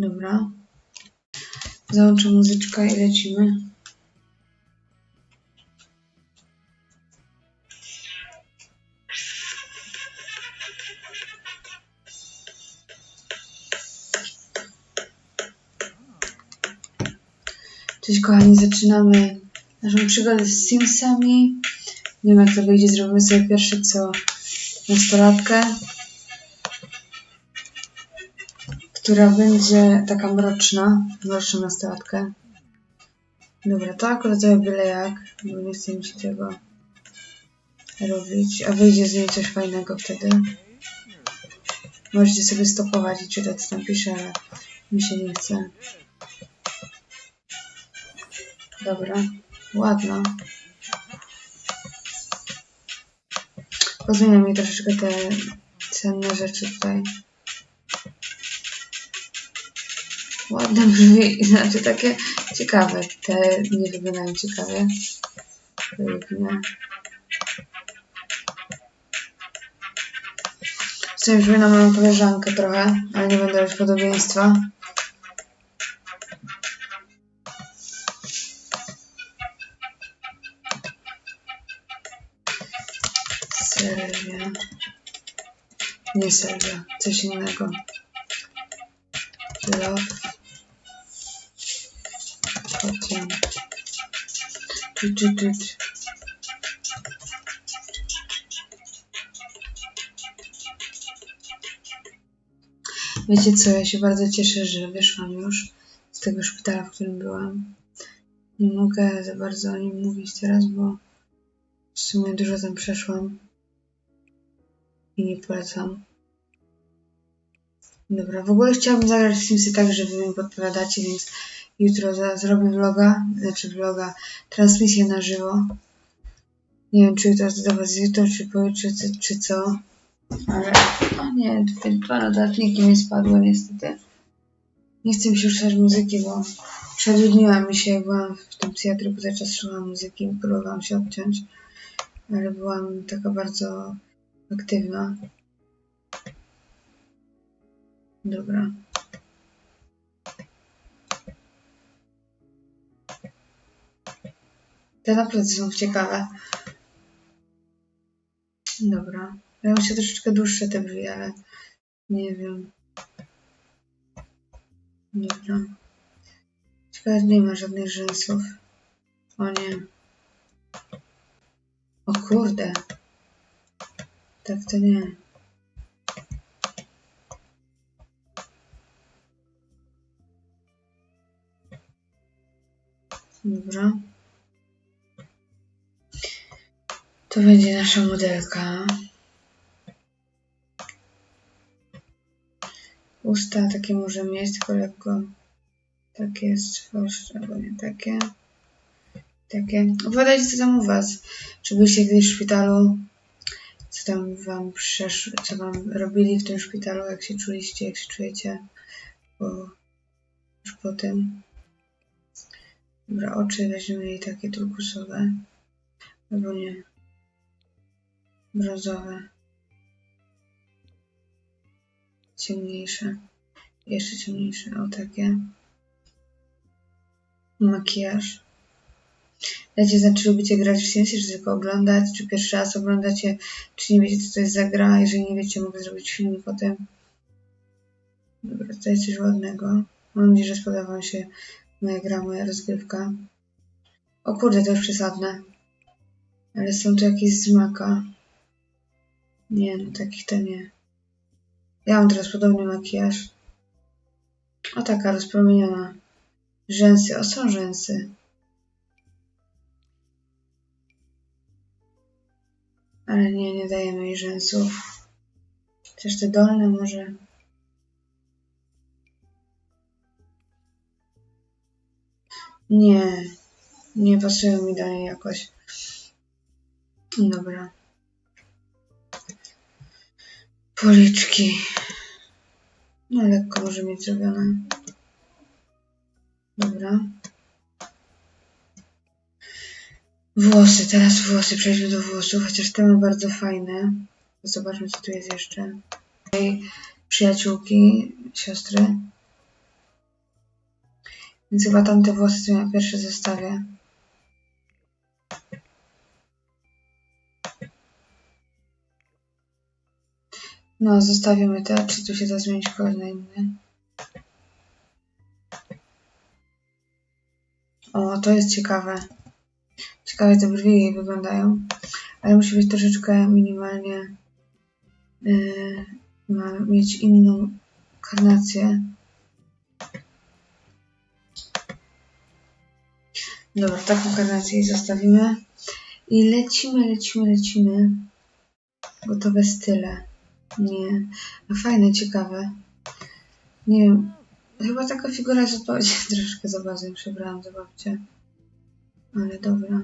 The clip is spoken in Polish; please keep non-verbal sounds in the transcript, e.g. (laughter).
Dobra. Załączę muzyczkę i lecimy. Cześć kochani, zaczynamy naszą przygodę z Simsami. Nie wiem jak to wyjdzie, zrobimy sobie pierwsze co nastolatkę, która będzie taka mroczna, mroczna nastolatkę. Dobra, to akurat zrobię byle jak, bo nie chcę mi się tego robić, a wyjdzie z niej coś fajnego wtedy. Możecie sobie stopować i czytać co tam pisze, ale mi się nie chce. Dobra, ładna. Pozmieniam mi troszeczkę te cenne rzeczy tutaj. Ładne brzmi, (laughs) znaczy takie ciekawe. Te nie wyglądają ciekawie. Piękne. W sumie przypomina moją koleżankę trochę, ale nie będę robić podobieństwa. Sylwia. Nie Sylwia, coś innego. Love. Potem. Wiecie co, ja się bardzo cieszę, że wyszłam już z tego szpitala, w którym byłam. Nie mogę za bardzo o nim mówić teraz, bo w sumie dużo tam przeszłam i nie polecam. Dobra, w ogóle chciałabym zagrać w Simsy tak, że wy mi podpowiadacie, więc jutro za, zrobię vloga, znaczy vloga, transmisję na żywo. Nie wiem, czy jutro do was jutro, czy pojutrze, czy, czy co. Ale, o nie, dwa, dwa notatniki mi spadły niestety. Nie chcę się już muzyki, bo przeludniła mi się, byłam w tym psychiatryku, cały czas słuchałam muzyki i próbowałam się odciąć. Ale byłam taka bardzo aktywna. Dobra. Te naprawdę są ciekawe. Dobra. Mają się troszeczkę dłuższe te drzwi, ale nie wiem. Dobra. Ciekawe, nie ma żadnych rzęsów. O nie. O kurde. Tak to nie. Dobra. To będzie nasza modelka. Usta takie może mieć, tylko lekko takie stworzone, albo nie takie. Takie. Opowiadajcie co tam u was. Czy byliście kiedyś w szpitalu? Co tam wam przeszło, co wam robili w tym szpitalu, jak się czuliście, jak się czujecie po, już po tym. Dobra, oczy weźmiemy jej takie turkusowe. Albo nie. Brązowe. Ciemniejsze. Jeszcze ciemniejsze. O takie. Makijaż. Dajcie znać, czy lubicie grać w Simsy, czy tylko oglądać, czy pierwszy raz oglądacie, czy nie wiecie, co to jest za gra. Jeżeli nie wiecie, mogę zrobić film potem. Dobra, to jest coś ładnego. Mam nadzieję, że spodoba się moja gra, moja rozgrywka. O kurde, to już przesadne. Ale są tu jakieś zmaka. Nie, no takich to nie. Ja mam teraz podobny makijaż. O taka rozpromieniona. Rzęsy, o są rzęsy. Ale nie, nie dajemy jej rzęsów. Chociaż te dolne może... Nie, nie pasują mi do niej jakoś. Dobra. Policzki. No lekko może mieć zrobione. Dobra. Włosy, teraz włosy, przejdźmy do włosów, chociaż te mam bardzo fajne. Zobaczmy, co tu jest jeszcze. Mojej przyjaciółki, siostry. Więc chyba tamte włosy, co ja pierwsze zostawię. No, zostawimy te, czy tu się da zmienić kolor na inny. O, to jest ciekawe. Ciekawe te brwi jej wyglądają. Ale musi być troszeczkę minimalnie yy, ma mieć inną karnację. Dobra, taką karnację jej zostawimy. I lecimy, lecimy, lecimy. Gotowe style. Nie. No fajne, ciekawe. Nie wiem. Chyba taka figura jest (laughs) odpowiednia troszkę za bazę przebrałam, zobaczcie. Ale dobra.